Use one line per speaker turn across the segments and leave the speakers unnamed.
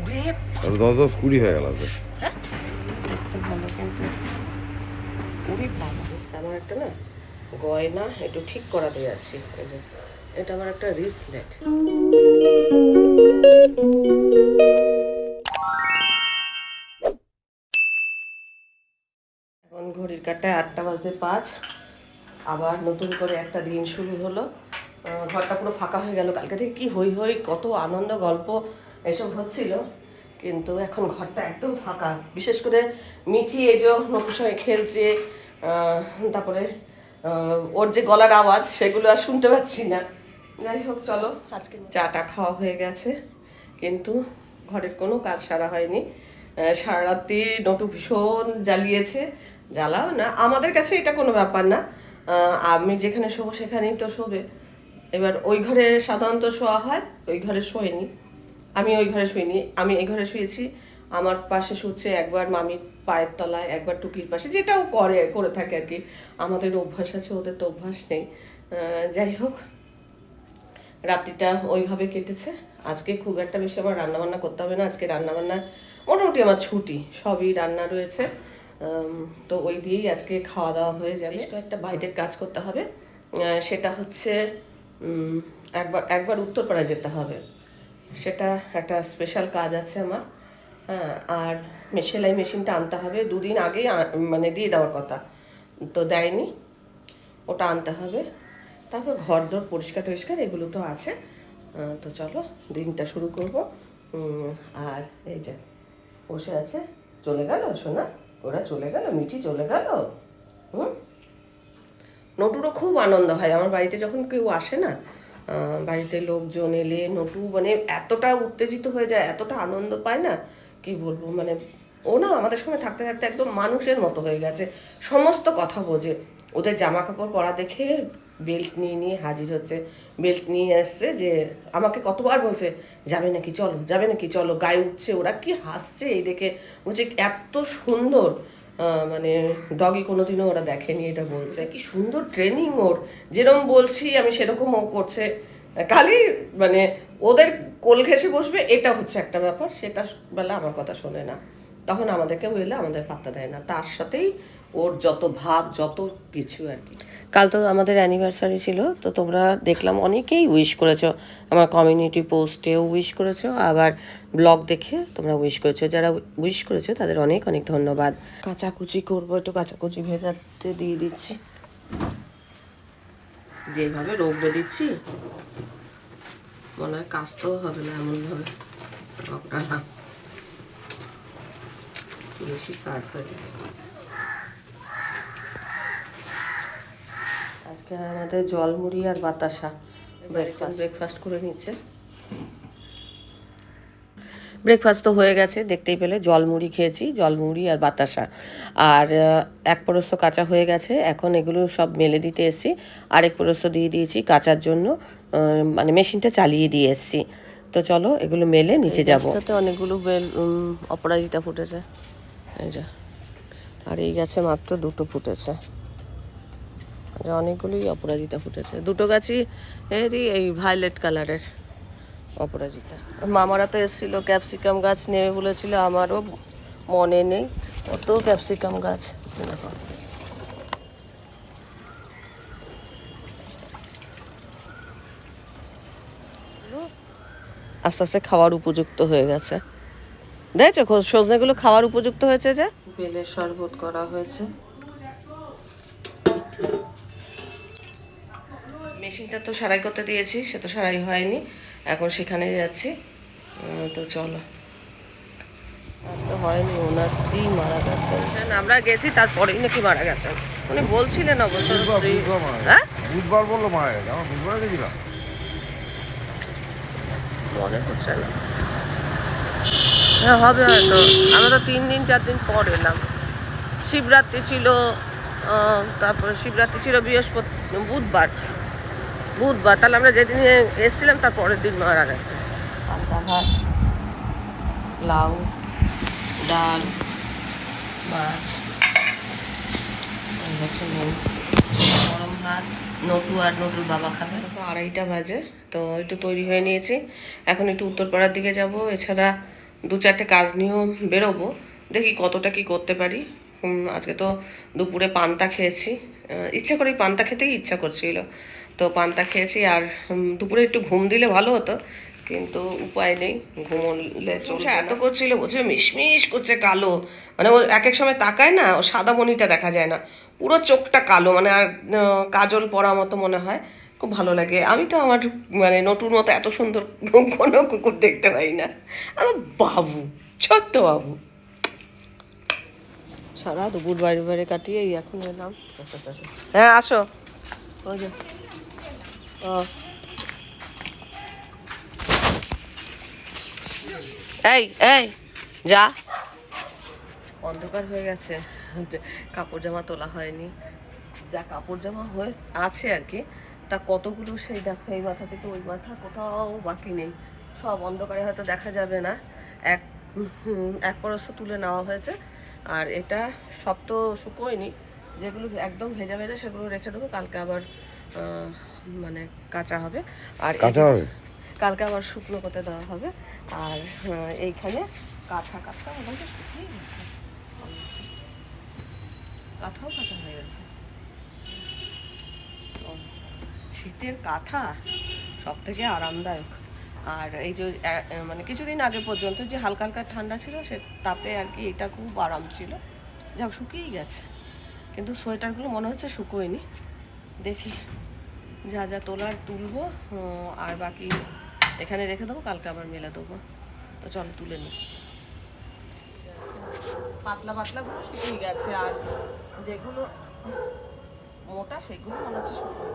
ওরে
দশ দশ কুড়ি হয়ে গেল
পাচ্ছে আমার একটা না গয়না একটু ঠিক করাতে যাচ্ছি। এটা আমার একটা রিসলেট। এখন ঘড়ির কাটায় আটটা বাজতে পাঁচ। আবার নতুন করে একটা দিন শুরু হলো। ঘরটা পুরো ফাঁকা হয়ে গেল। কালকে থেকে কি হই হই, কত আনন্দ গল্প। এসব হচ্ছিল কিন্তু এখন ঘরটা একদম ফাঁকা। বিশেষ করে মিঠি এই যে নতুন সঙ্গে খেলছে তারপরে ওর যে গলার আওয়াজ সেগুলো আর শুনতে পাচ্ছি না। যাই হোক চলো আজকে চাটা খাওয়া হয়ে গেছে কিন্তু ঘরের কোনো কাজ সারা হয়নি। সারা রাত্রি নটু ভীষণ জ্বালিয়েছে। জ্বালাও না আমাদের কাছে এটা কোনো ব্যাপার না। আমি যেখানে শোবো সেখানেই তো শোবে। এবার ওই ঘরে সাধারণত শোয়া হয় ওই ঘরে শোয়নি। আমি ওই ঘরে শুইনি আমি এই ঘরে শুয়েছি। আমার পাশে শুচ্ছে একবার মামির পায়ের তলায় একবার টুকির পাশে যেটাও করে করে থাকে আর কি। আমাদের অভ্যাস আছে ওদের তো অভ্যাস নেই। যাই হোক রাত্রিটা ওইভাবে কেটেছে। আজকে খুব একটা বেশি আমার রান্নাবান্না করতে হবে না। আজকে রান্নাবান্না মোটামুটি আমার ছুটি সবই রান্না রয়েছে। তো ওই দিয়েই আজকে খাওয়া দাওয়া হয়ে যাবে। বেশ কয়েকটা বাইরের কাজ করতে হবে। সেটা হচ্ছে একবার একবার উত্তরপাড়ায় যেতে হবে। সেটা একটা স্পেশাল কাজ আছে আমার। হ্যাঁ আর সেলাই মেশিনটা আনতে হবে। দুদিন আগেই মানে দিয়ে দেওয়ার কথা। তো দেয়নি। ওটা আনতে হবে। তারপর ঘর দর পরিষ্কার টরিষ্কার এগুলো তো আছে। তো চলো, দিনটা শুরু করব। আর এই যে বসে আছে। চলে গেল সোনা? ওরা চলে গেল? মিঠি চলে গেল? হুম? নটুরও খুব আনন্দ হয়। আমার বাড়িতে যখন কেউ আসে না বাড়িতে লোকজন এলে, নটু মানে এতটা উত্তেজিত হয়ে যায়, এতটা আনন্দ পায় না, কি বলব? মানে ও না আমাদের সঙ্গে থাকতে থাকতে একদম মানুষের মতো হয়ে গেছে, সমস্ত কথা বোঝে। ওদের জামা কাপড় পরা দেখে বেল্ট নিয়ে নিয়ে হাজির হচ্ছে। বেল্ট নিয়ে এসছে যে, আমাকে কতবার বলছে, যাবে নাকি? চলো, যাবে নাকি? চলো। গায়ে উঠছে ওরা, কি হাসছে এই দেখে। বলছে, এত সুন্দর। মানে ডগি কোনোদিনও ওরা দেখেনি এটা বলছে। কি সুন্দর ট্রেনিং ওর। যেরকম বলছি, আমি সেরকম ও করছে। খালি মানে ওদের কোল ঘেসে বসবে, এটা হচ্ছে একটা ব্যাপার। সেটা বেলা আমার কথা শোনে না। তখন আমাদেরকে বললে আমাদের পাত্তা দেয় না। তার সাথেই ওর যত ভাব যত কিছু আর কি। কাল তো আমাদের অ্যানিভার্সারি ছিল তো তোমরা দেখলাম অনেকেই উইশ করেছ। আমার কমিউনিটি পোস্টেও উইশ করেছ আবার ব্লগ দেখে তোমরা উইশ করেছ। যারা উইশ করেছ তাদের অনেক অনেক ধন্যবাদ। কাচাকুচি করব একটু কাচাকুচি ভেজাতে দিয়ে দিচ্ছি। যেভাবে রোগড়ে দিচ্ছি মনে হয় কাজতেও হবে না এমনভাবে। বেশি সার্ফ হয়ে গেছে। আজকে আমাদের জলমুড়ি আর বাতাসা ব্রেকফাস্ট ব্রেকফাস্ট করে নিচ্ছে। ব্রেকফাস্ট তো হয়ে গেছে দেখতেই পেলে জলমুড়ি খেয়েছি জলমুড়ি আর বাতাসা। আর এক পরস্ত কাঁচা হয়ে গেছে এখন এগুলো সব মেলে দিতে এসেছি। আরেক পরস্ত দিয়ে দিয়েছি কাচার জন্য মানে মেশিনটা চালিয়ে দিয়ে এসেছি। তো চলো এগুলো মেলে নিচে যাব। যাব অনেকগুলো বেল অপরাজিতা ফুটেছে। এই যে আর এই গাছে মাত্র দুটো ফুটেছে। যে অনেকগুলোই অপরাজিতা ফুটেছে। দুটো গাছই এরই এই ভায়োলেট কালারের অপরাজিতা। মামারা তো এসেছিল ক্যাপসিকাম গাছ নেবে বলেছিল, আমারও মনে নেই। কত ক্যাপসিকাম গাছ আস্তে আস্তে খাওয়ার উপযুক্ত হয়ে গেছে। দেখছ সজনেগুলো খাওয়ার উপযুক্ত হয়েছে যে? বেলের শরবত করা হয়েছে। মেশিনটা তো সারাই করতে দিয়েছি সে তো সারাই হয়নি। এখন সেখানে যাচ্ছি। তো চলো। তো হয়নি ওনার স্ত্রী মারা গেছে। আমরা গেছি তারপরেই নাকি মারা গেছেন উনি বলছিলেন অবশ্য হ্যাঁ?
বুধবার বলল মায়ের আমার বুধবার গেছিলাম
মনে হচ্ছে না। হ্যাঁ হবে হয়তো। আমরা তো তিন দিন চার দিন পর এলাম। শিবরাত্রি ছিল আহ, তারপরে শিবরাত্রি ছিল বৃহস্পতি বুধবার। বুধবার তাহলে আমরা যেদিন এসেছিলাম তার পরের দিন মারা গেছে। পান্তা ভাত লাউ ডাল মাছ এই গরম ভাত নটু আর নটুর বাবা খাবে। আড়াইটা বাজে তো একটু তৈরি হয়ে নিয়েছি। এখন একটু উত্তরপাড়ার দিকে যাব এছাড়া দু চারটে কাজ নিয়েও বেরোবো দেখি কতটা কি করতে পারি। আজকে তো দুপুরে পান্তা খেয়েছি। ইচ্ছা করে পান্তা খেতেই ইচ্ছা করছিল। তো পান্তা খেয়েছি আর দুপুরে একটু ঘুম দিলে ভালো হতো কিন্তু উপায় নেই ঘুমোলে চলছে এত করছিল বলছে মিশমিশ করছে কালো। মানে ও এক এক সময় তাকায় না ও সাদা মনিটা দেখা যায় না। পুরো চোখটা কালো মানে আর কাজল পরা মতো মনে হয়। খুব ভালো লাগে। আমি তো আমার মানে নতুন মতো এত সুন্দর কোনো কুকুর দেখতে পাই না। আমার বাবু ছোট্ট বাবু। সারা দুপুর বাইরে বাইরে কাটিয়ে এখন এলাম। হ্যাঁ আসো। এই এই, যা। অন্ধকার হয়ে গেছে। কাপড় জামা তোলা হয়নি। যা কাপড় জামা হয়ে আছে আর কি, তা কতগুলো সেই দেখো এই মাথা থেকে ওই মাথা, কোথাও বাকি নেই। সব অন্ধকারে হয়তো দেখা যাবে না। এক এক পরস্ত তুলে নেওয়া হয়েছে। আর এটা সব তো শুকোয়নি। যেগুলো একদম ভেজা ভেজা সেগুলো রেখে দেবো। কালকে আবার মানে কাঁচা হবে। আর
কাঁচা হবে?
কালকে আবার শুকনো করতে দেওয়া হবে। আর এইখানে কাঁথা কাঁথা মোটামুটি শুকিয়ে গেছে। কাঁথাও কাঁচা হয়ে গেছে। তো শীতের কাঁথা সব থেকে আরামদায়ক। আর এই যে মানে কিছুদিন আগে পর্যন্ত যে হালকা হালকা ঠান্ডা ছিল সে তাতে আর কি এটা খুব আরাম ছিল। যাক শুকিয়েই গেছে। কিন্তু সোয়েটারগুলো মনে হচ্ছে শুকোয়নি। দেখি। যা যা তোলার তুলবো আর বাকি এখানে রেখে দেবো, কালকে আবার মেলে দেবো। তো চলো, তুলে নিই। পাতলা পাতলাগুলো শুকিয়ে গেছে, আর যেগুলো মোটা, সেগুলো মনে হচ্ছে শুকিয়ে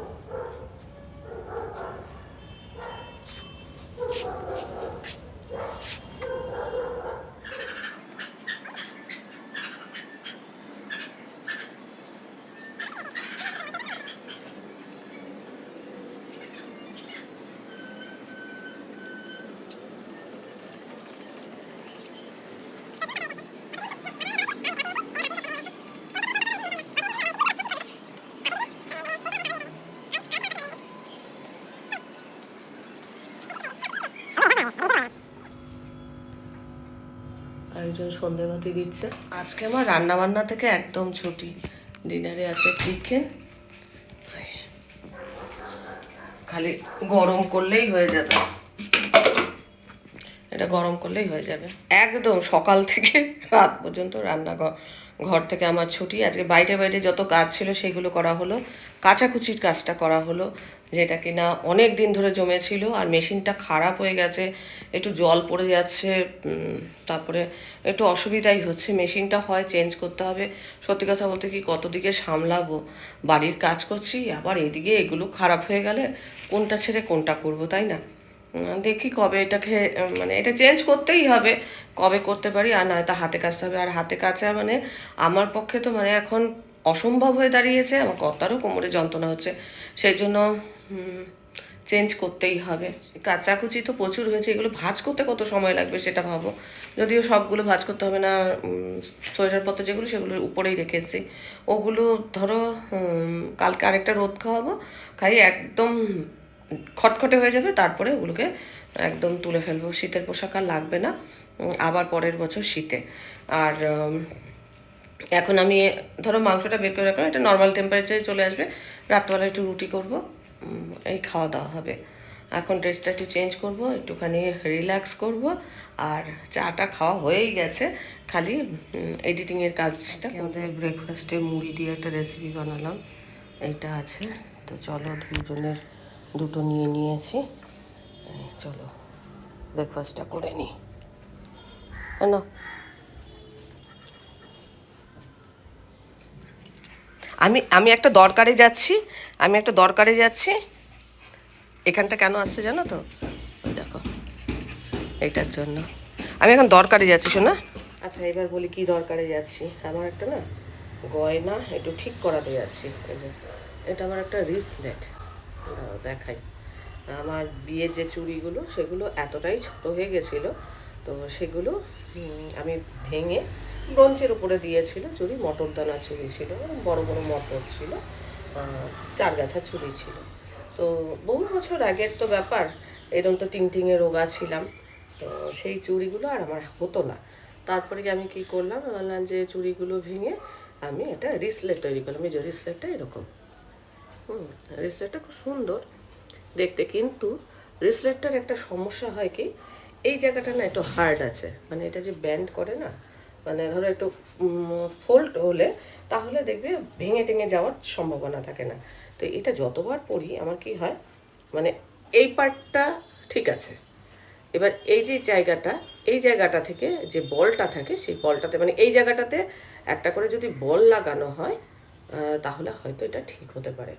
আরেকজন সন্ধেবাতি দিচ্ছে। আজকে আমার রান্না বান্না থেকে একদম ছুটি। ডিনারে আছে চিকেন খালি গরম করলেই হয়ে যাবে। এটা গরম করলেই হয়ে যাবে। একদম সকাল থেকে রাত পর্যন্ত রান্না ঘর থেকে আমার ছুটি। আজকে বাইরে বাইরে যত কাজ ছিল সেগুলো করা হলো। কাচাকুচির কাজটা করা হলো। যেটা কিনা অনেক দিন ধরে জমেছিল আর মেশিনটা খারাপ হয়ে গেছে, একটু জল পড়ে যাচ্ছে তারপরে একটু অসুবিধাই হচ্ছে। মেশিনটা হয় চেঞ্জ করতে হবে। সত্যি কথা বলতে কি কত দিকে সামলাবো? বাড়ির কাজ করছি, আবার এদিকে এগুলো খারাপ হয়ে গেলে কোনটা ছেড়ে কোনটা করব, তাই না? দেখি কবে এটাকে মানে এটা চেঞ্জ করতেই হবে। কবে করতে পারি আর নয়তো হাতে কাচতে হবে। আর হাতে কাচা মানে আমার পক্ষে তো মানে এখন অসম্ভব হয়ে দাঁড়িয়েছে আমার কর্তারও কোমরে যন্ত্রণা হচ্ছে। সেই জন্য চেঞ্জ করতেই হবে। কাচাকুচি তো প্রচুর হয়েছে, এগুলো ভাজ করতে কত সময় লাগবে সেটা ভাবো। যদিও সবগুলো ভাজ করতে হবে না সোয়েটার পত্র যেগুলো সেগুলো উপরেই রেখেছি ওগুলো ধরো কালকে আরেকটা রোদ খাওয়াবো খাই একদম খটখটে হয়ে যাবে, তারপরে ওগুলোকে একদম তুলে ফেলব। শীতের পোশাক আর লাগবে না আবার পরের বছর শীতে। আর এখন আমি, ধরো মাংসটা বের করে রাখলাম, এটা নর্মাল টেম্পারেচারে চলে আসবে। রাত্রবেলা একটু রুটি করব এই খাওয়া দাওয়া হবে। এখন ড্রেসটা একটু চেঞ্জ করব, একটুখানি রিল্যাক্স করব, আর চাটা খাওয়া হয়েই গেছে। খালি এডিটিংয়ের কাজটা আমাদের ব্রেকফাস্টে মুড়ি দিয়ে একটা রেসিপি বানালাম। এইটা আছে। তো চলো দুজনের দুটো নিয়ে নিয়েছি। চলো ব্রেকফাস্টটা করে নিই না আমি আমি একটা দরকারে যাচ্ছি, আমি একটা দরকারে যাচ্ছি। এখানটা কেন আসছে জানো তো? ওই দেখো, এইটার জন্য। আমি এখন দরকারে যাচ্ছি, শোনা। আচ্ছা এবার বলি কি দরকারে যাচ্ছি। আমার একটা না গয়না একটু ঠিক করাতে যাচ্ছি। এটা আমার একটা রিসলেট দেখাই। আমার বিয়ের যে চুড়িগুলো, সেগুলো এতটাই ছোট হয়ে গেছিল, তো সেগুলো আমি ভেঙে ব্রঞ্চের উপরে দিয়েছিল চুড়ি মটর দানা চুড়ি ছিল বড় বড় মটর ছিল চার গাছা চুড়ি ছিল। তো বহু বছর আগের তো ব্যাপার, এরকম তো টিং টিংয়ে রোগা ছিলাম, তো সেই চুড়িগুলো আর আমার হতো না। তারপরে আমি কি করলাম বললাম যে চুড়িগুলো ভেঙে আমি এটা রিসলেট তৈরি করলাম। এই যে রিসলেটটা এরকম। হুম, রিসলেটটা খুব সুন্দর দেখতে, কিন্তু রিসলেটটার একটা সমস্যা হয় কি, এই জায়গাটা না একটু হার্ড আছে। মানে এটা যে ব্যান্ড করে না মানে ধরো একটু ফোল্ড হলে তাহলে দেখবে ভেঙে টেঙে যাওয়ার সম্ভাবনা থাকে না। তো এটা যতবার পড়ি আমার কি হয় মানে এই পার্টটা ঠিক আছে। এবার এই যে জায়গাটা, এই জায়গাটা থেকে যে বলটা থাকে, সেই বলটাতে মানে এই জায়গাটাতে একটা করে যদি বল লাগানো হয় তাহলে হয়তো এটা ঠিক হতে পারে।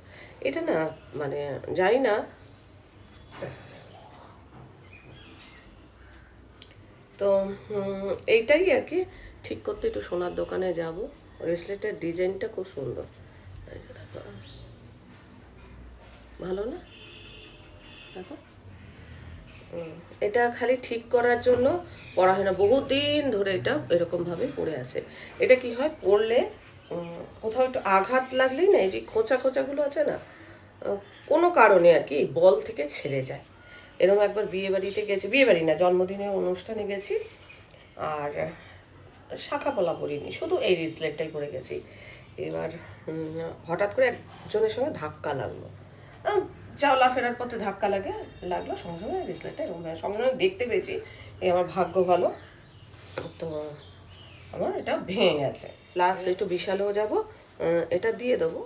এটা না মানে জানি না, তো এইটাই আর কি। ঠিক করতে একটু সোনার দোকানে যাব। ব্রেসলেটের ডিজাইনটা খুব সুন্দর। ভালো না? দেখো। এটা খালি ঠিক করার জন্য পড়া হয় না। বহুদিন ধরে এটা এরকমভাবে পড়ে আছে। এটা কি হয়? পড়লে কোথাও একটু আঘাত লাগলেই না, এই যে খোঁচা খোঁচাগুলো আছে না কোনো কারণে আর কি বল থেকে ছেড়ে যায়। এরকম একবার বিয়ে বাড়িতে গেছি বিয়ে বাড়ি না, জন্মদিনের অনুষ্ঠানে গেছি। আর শাখা পলা পরিনি শুধু এই রিসলেটটাই পরে গেছি। এবার হঠাৎ করে একজনের সঙ্গে ধাক্কা লাগল। চাওলা ফেরার পথে ধাক্কা লাগে লাগল সঙ্গে সঙ্গে রিসলেটটা এরকম হয়ে- সঙ্গে সঙ্গে দেখতে পেয়েছি এই আমার ভাগ্য ভালো। তো আমার এটা ভেঙে গেছে। প্লাস একটু বিশালেও যাব এটা দিয়ে দেবো।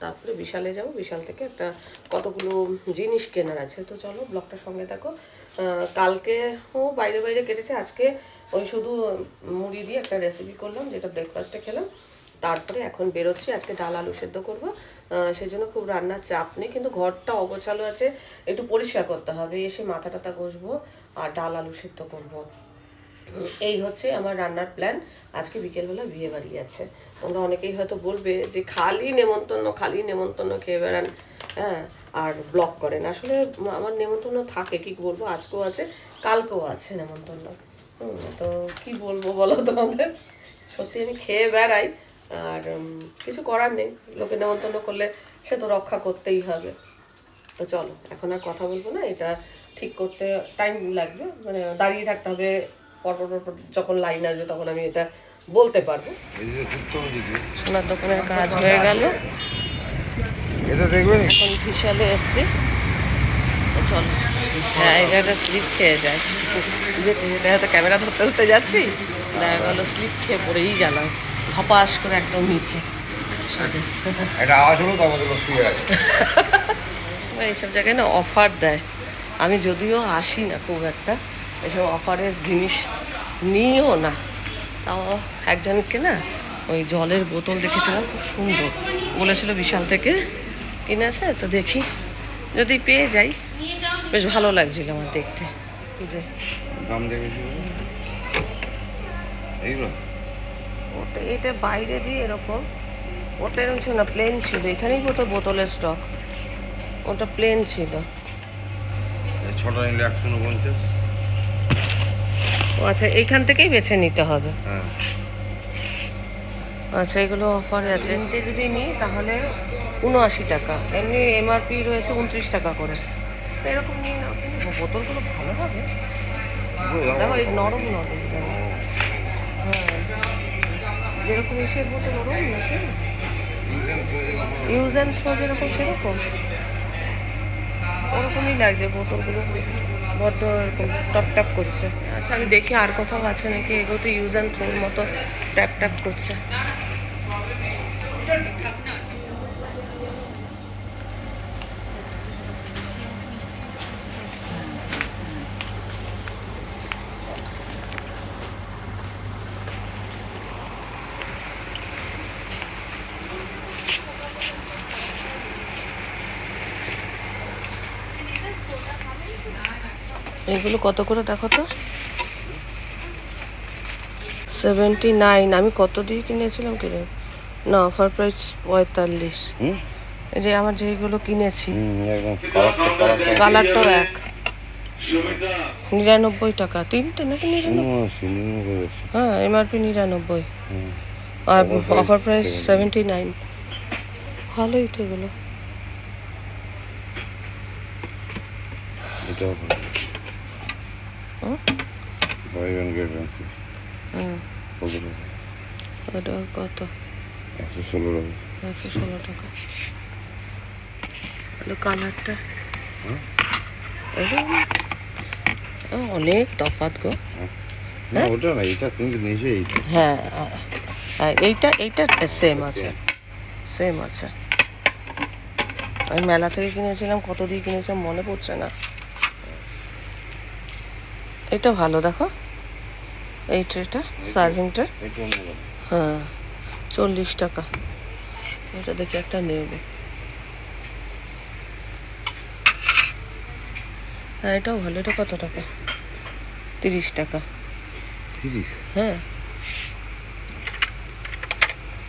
তারপরে বিশালে যাব। বিশাল থেকে একটা কতগুলো জিনিস কেনার আছে। তো চলো ব্লগটার সঙ্গে থাকো। ও বাইরে বাইরে কেটেছে। আজকে ওই শুধু মুড়ি দিয়ে একটা রেসিপি করলাম যেটা ব্রেকফাস্টে খেলাম। তারপরে এখন বেরোচ্ছি। আজকে ডাল আলু সেদ্ধ করব। আহ, সেই জন্য খুব রান্নার চাপ নেই কিন্তু ঘরটা অগোছালো আছে। একটু পরিষ্কার করতে হবে। এসে মাথা টাথা ঘষবো আর ডাল আলু সেদ্ধ করব। এই হচ্ছে আমার রান্নার প্ল্যান আজকে বিকেলবেলা বিয়ে বাড়ি আছে। তোমরা অনেকেই হয়তো বলবে যে খালি নেমন্তন্ন খালি নেমন্তন্ন খেয়ে বেড়ান। হ্যাঁ আর ব্লক করেন। আসলে আমার নেমন্তন্ন থাকে, কি বলব? আজকেও আছে, কালকেও আছে নেমন্তন্ন। তো কি বলব বলো তোমাদের? সত্যি আমি খেয়ে বেড়াই, আর কিছু করার নেই। লোকে নেমন্তন্ন করলে সে তো রক্ষা করতেই হবে। তো চলো, এখন আর কথা বলব না। এটা ঠিক করতে টাইম লাগবে। মানে দাঁড়িয়ে থাকতে হবে। পরপর পরপর যখন লাইন আসবে তখন আমি এটা বলতে পারব। সোনার দোকানের কাজ হয়ে গেল।
এটা দেখবে
এখন বিশালে এসছি। চলো হ্যাঁ এই জায়গাটা স্লিপ খেয়ে যায়। যেতে যেতে হয়তো ক্যামেরা ধরতে ধরতে যাচ্ছি দেখা গেলো স্লিপ খেয়ে পড়েই গেলাম। ধপাস করে একদম নিচে।
এটা আওয়াজ হলো তার মধ্যে শুয়ে আছে।
এইসব জায়গায় না অফার দেয়। আমি যদিও আসি না খুব একটা। এসব অফারের জিনিস নিও না। তাও একজনকে না ওই জলের বোতল দেখেছিলাম খুব সুন্দর। বলেছিল বিশাল থেকে। কিনেছে তো দেখি। যদি পেয়ে যাই বেশ ভালো লাগছিল আমার দেখতে। যে।
দাম
ওটা এটা বাইরে দিয়ে এরকম। ওটা এরকম ছিল না প্লেন ছিল। এখানেই কত বোতলের স্টক ওটা প্লেন ছিল।
ছটা নিলে একশো উনপঞ্চাশ
ও আচ্ছা এইখান থেকেই বেছে নিতে হবে।
হ্যাঁ।
আচ্ছা এগুলো অফারে আছে। তিনটে যদি নিই তাহলে উনআশি টাকা। এমনি এমআরপি রয়েছে উনত্রিশ টাকা করে। তো এরকম নিয়ে নাও। কিন্তু বোতলগুলো ভালো হবে। দেখো এই নরম নরম। হ্যাঁ। যেরকম এসের বোতল ওরকম নাকি? ইউজ অ্যান্ড থ্রো যেরকম সেরকম। ওরকমই লাগছে বোতলগুলো। বড্ড টপ ট্যাপ করছে। আচ্ছা আমি দেখি আর কোথাও আছে নাকি? এগুলো তো ইউজ অ্যান্ড থ্রোর মতো ট্যাপ ট্যাপ করছে। এগুলো কত করে দেখো তো? সেভেন্টি নাইন আমি কত দিয়ে কিনেছিলাম কিনে না অফার প্রাইস পঁয়তাল্লিশ। এই যে আমার যেগুলো কিনেছি।
কালারটা কালারটা
কালারটাও এক। নিরানব্বই টাকা। তিনটে নাকি নিরানব্বই? হ্যাঁ এমআরপি নিরানব্বই। আর অফার প্রাইস সেভেন্টি নাইন ভালোই তো এগুলো?
Buy one get one free
হুম
কত টাকা
ওটা কত
একশো ষোলো টাকা
একশো ষোলো টাকা হলো কালারটা অনেক তফাৎ গো।
না ওটা না এটা তুমি তো নিয়েছো এইটা।
হ্যাঁ হ্যাঁ এইটা এইটা সেম আছে। সেম আছে। আমি মেলা থেকে কিনেছিলাম কত দিয়ে কিনেছিলাম মনে পড়ছে না। এটা ভালো দেখো। এই ট্রেটা সার্ভিং ট্রে হ্যাঁ চল্লিশ টাকা। এটা দেখি একটা নেব। হ্যাঁ এটাও ভালো। এটা কত টাকা? তিরিশ টাকা।
তিরিশ?
হ্যাঁ।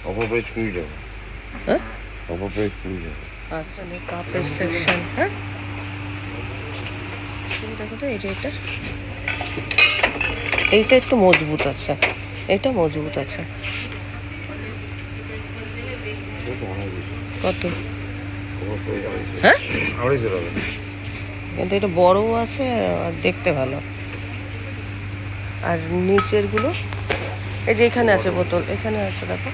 অপর প্রাইস কুড়ি টাকা।
হ্যাঁ?
অপর প্রাইস কুড়ি টাকা।
আচ্ছা কাপের সেকশন হ্যাঁ। দেখো তো এই যে এটা। এইটা একটু মজবুত আছে। এটা মজবুত আছে। কত? হ্যাঁ? কিন্তু এটা বড়ও আছে আর দেখতে ভালো। আর নিচেরগুলো এই যে এখানে আছে বোতল, এখানে আছে দেখো।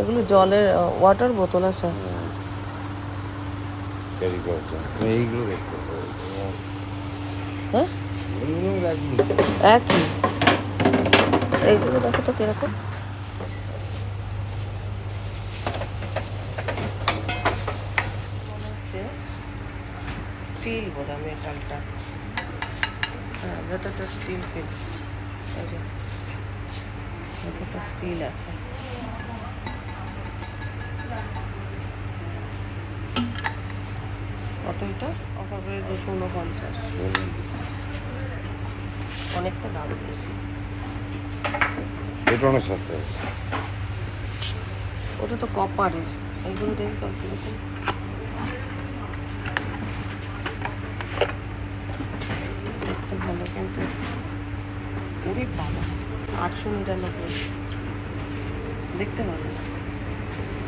এগুলো জলের ওয়াটার বোতল আছে।
এইগুলো দেখতে
হ্যাঁ? একই। এইগুলো দেখো তো কীরকম। স্টিল বোধ মেটালটা হ্যাঁ ভেতরটা স্টিল ফিল। ভেতরটা স্টিল আছে। কত এটা? অফার করে দুশো উনপঞ্চাশ। অনেকটা দাম বেশি।
এটা অনেক সস্তা
ওটা তো কপারের এইগুলো দেখি কত কীরকম। দেখতে ভালো কিন্তু ওরে বাবা আটশো নিরানব্বই। দেখতে ভালো।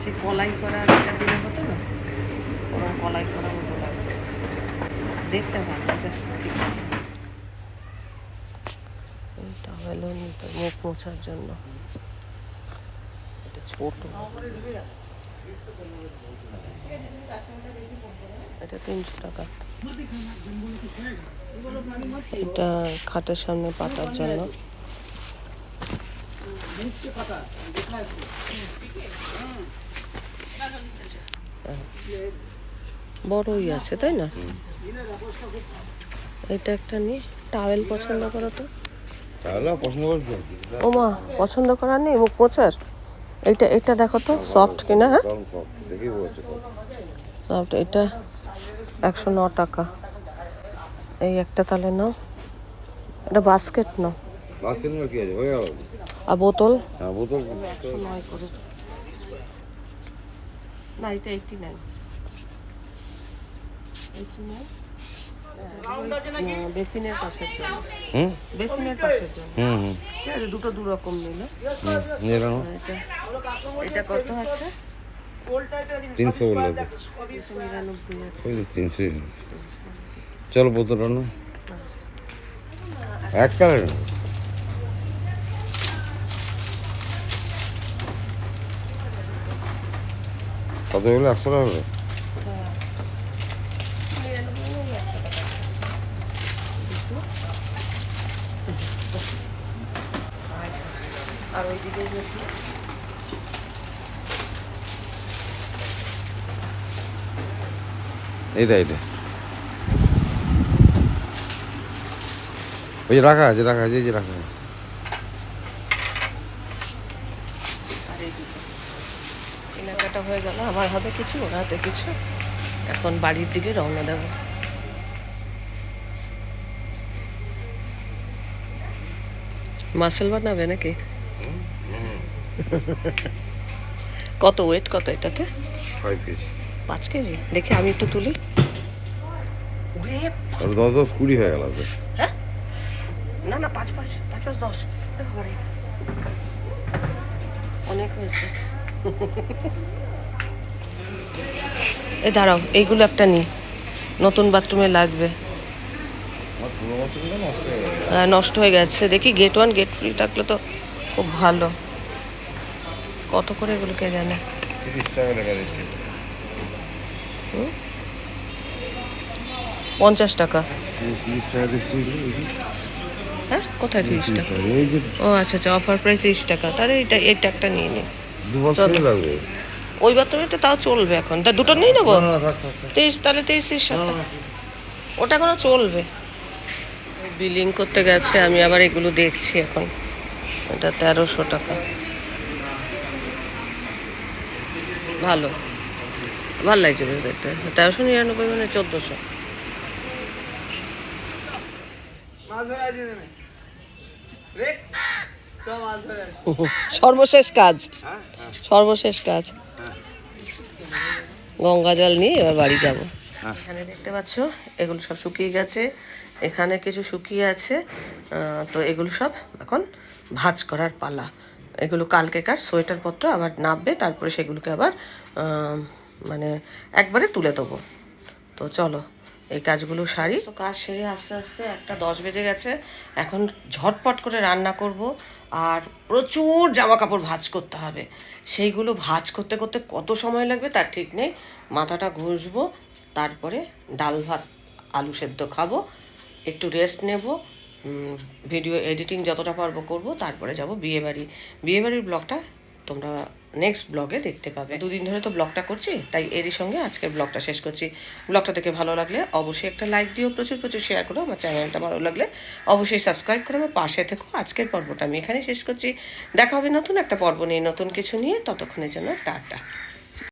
সে কলাই করা একটা দিনে হতো না? ওরকম কলাই করা দেখতে ভালো এটা ঠিক এটা হলো নিতে মুখ মোছার জন্য। এটা ছোট। এটা তিনশো টাকা। এটা খাটের সামনে পাতার জন্য। বড়ই আছে তাই না? এটা একটা নিয়ে টাওয়েল পছন্দ করো তো।
করছ
ওমা পছন্দ করার নেই? মুখ মোচার এইটা এটা দেখো তো সফট কিনা হ্যাঁ? সফট এটা একশো ন টাকা। এই একটা তাহলে নাও। এটা বাস্কেট নাও।
বাস্কেট কি আছে? হয়ে গেল।
আর বোতল?
হ্যাঁ বোতল
নয় করে। না এটা এইটি নাইন এইটি নাইন বেসিনের পাশের জন্য।
হুম?
বেসিনের পাশের জন্য।
হুম হুম।
ঠিক আছে দুটো দু রকম নিল। এটা এটা কত আছে?
তিনশো বলল তিনশো চলো বোতলটা না এক কালার কত হলো একশো টাকা এইটা এইটা। ওই যে রাখা আছে রাখা আছে, এই যে রাখা আছে।
কেনাকাটা হয়ে গেল, আমার হাতে কিছু, ওর হাতে কিছু। এখন বাড়ির দিকে রওনা দেব। মাসেল বানাবে নাকি? কত ওয়েট কত এটাতে?
Five KG.
পাঁচ কেজি? দেখি আমি একটু তুলি।
আর দশ দশ কুড়ি হয়ে গেল
হ্যাঁ? না না পাঁচ পাঁচ পাঁচ পাঁচ দশ। অনেক হয়েছে। এ দাঁড়াও এইগুলো একটা নিই নতুন বাথরুমে লাগবে।
হয়ে
নষ্ট হয়ে গেছে। দেখি গেট ওয়ান গেট ফ্রি থাকলে তো খুব ভালো। কত করে এগুলো কে জানে?
তিরিশ টাকা লেখা দিচ্ছি
পঞ্চাশ টাকা।
তিরিশ টাকা দিচ্ছি
হ্যাঁ? কোথায় তিরিশ টাকা? ও আচ্ছা আচ্ছা অফার প্রাইস তিরিশ টাকা। তাহলে এইটা এই ট্যাগটা নিয়ে নি।
দু বছরই লাগবে।
ওই বাথরুমটা তাও চলবে এখন। তা দুটো নিয়ে নেব। তিরিশ তাহলে তিরিশ তিরিশ টাকা। ওটা এখনও চলবে। বিলিং করতে গেছে আমি আবার এগুলো দেখছি এখন। এটা তেরোশো টাকা। ভালো। ভালো লাগছে বেশ দেখতে। তেরোশো নিরানব্বই মানে চোদ্দোশো। সর্বশেষ কাজ। সর্বশেষ কাজ। গঙ্গা জল নিয়ে এবার বাড়ি যাব। এখানে দেখতে পাচ্ছ এগুলো সব শুকিয়ে গেছে। এখানে কিছু শুকিয়ে আছে। তো এগুলো সব এখন ভাঁজ করার পালা। এগুলো কালকেকার সোয়েটার পত্র আবার নাববে তারপরে সেগুলোকে আবার মানে একবারে তুলে দেবো। তো চলো, এই কাজগুলো সারি। তো কাজ সেরে আস্তে আস্তে একটা দশ বেজে গেছে, এখন ঝটপট করে রান্না করব, আর প্রচুর জামা কাপড় ভাজ করতে হবে। সেইগুলো ভাজ করতে করতে কত সময় লাগবে তার ঠিক নেই। মাথাটা ঘষবো, তারপরে ডাল ভাত আলু সেদ্ধ খাব, একটু রেস্ট নেব ভিডিও এডিটিং যতটা পারব করব, তারপরে যাব বিয়েবাড়ি বিয়েবাড়ির ব্লগটা তোমরা নেক্সট ব্লগে দেখতে পাবে। দুদিন ধরে তো ব্লগটা করছি, তাই এরই সঙ্গে আজকের ব্লগটা শেষ করছি। ব্লগটা দেখে ভালো লাগলে অবশ্যই একটা লাইক দিও, প্রচুর প্রচুর শেয়ার করো, আমার চ্যানেলটা ভালো লাগলে অবশ্যই সাবস্ক্রাইব করে আমার পাশে থেকো। আজকের পর্বটা আমি এখানে শেষ করছি। দেখা হবে নতুন একটা পর্ব নিয়ে, নতুন কিছু নিয়ে, ততক্ষণের জন্য টাটা।